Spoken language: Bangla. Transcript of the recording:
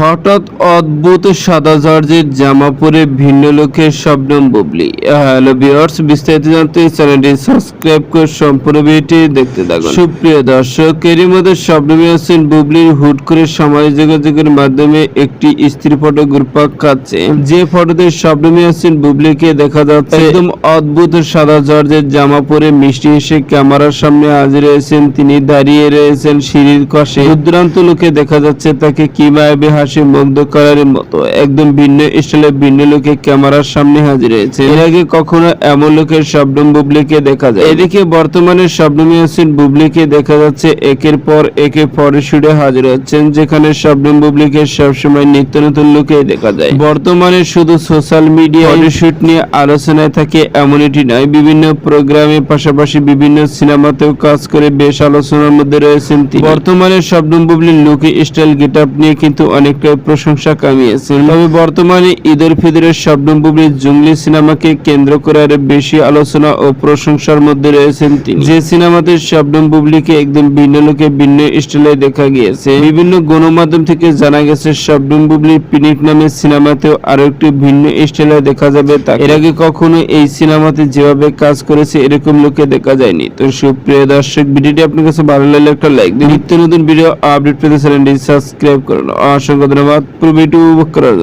হঠাৎ অদ্ভুত সাদা জর্জের জামা পরে ভিন্ন লোকের শবনম বুবলি। হ্যালো ভিউয়ার্স, বিস্তারিত জানতে চ্যানেলটি সাবস্ক্রাইব করে সম্পূর্ণ ভিডিওটি দেখতে থাকুন। সুপ্রিয় দর্শক, এরই মধ্যে শবনম হোসেন বুবলির হুট করে সমাজ যোগাযোগের মাধ্যমে একটি স্ত্রী ফটো গ্রুপাক খাচ্ছে যে ফটোতে শবনম হোসেন বুবলিকে দেখা যাচ্ছে, একদম অদ্ভুত সাদা জর্জের জামা পরে মিষ্টি এসে ক্যামেরার সামনে হাজির হয়েছেন। তিনি দাঁড়িয়ে রয়েছেন সিঁড়ির কষে দুরান্ত লোকে দেখা যাচ্ছে তাকে কীভাবে হাসি মুগ্ধ করার মতো। একদম ভিন্ন স্টাইলে ভিন্ন লোকে ক্যামেরার সামনে হাজির হয়েছে। এর আগে কখনো এমন লোকের শবনম বুবলিকে দেখা যায়। এদিকে বর্তমানে শবনম ইয়াসিন বুবলিকে দেখা যাচ্ছে একের পর একে ফটোশুটে হাজির হচ্ছেন, যেখানে শবনম বুবলিকে সবসময় নিত্য নতুন লোকে দেখা যায়। বর্তমানে শুধু সোশ্যাল মিডিয়া ফটোশুট নিয়ে আলোচনায় থাকে এমন এটি নয়, বিভিন্ন প্রোগ্রামে পাশাপাশি বিভিন্ন সিনেমাতেও কাজ করে বেশ আলোচনার মধ্যে রয়েছেন তিনি। বর্তমানে শবনম বুবলির লুকে স্টাইল গেট আপ নিয়ে কিন্তু অনেকটা প্রশংসা কামিয়েছেন তবে বর্তমানে ঈদের ফিদরের শবনম বুবলির জঙ্গলি সিনেমাকে কেন্দ্র করে বেশি আলোচনা ও প্রশংসার মধ্যে রয়েছেন তিনি। যে সিনেমাতে শবনম বুবলিকে একদম ভিন্ন লোকে ভিন্ন স্টাইলে দেখা গিয়েছে, বিভিন্ন গণমাধ্যম থেকে জানা গেছে শবনম বুবলির পিনিক নামে সিনেমাতেও আরও একটি ভিন্ন স্টাইলে দেখা যাবে তাকে। এর আগে কখনো এই সিনেমাতে যেভাবে কাজ করেছে, এরকম লোকে দেখা যায়নি। তো সুপ্রিয় দর্শক, ভিডিওটি আপনার কাছে ভালো লাগলে একটা লাইক দিন। নিত্য নতুন ভিডিও আপডেট পেতে চ্যানেলটি সাবস্ক্রাইব করুন। অসংখ্য ধন্যবাদ পুরো ভিডিও উপভোগ করার জন্য।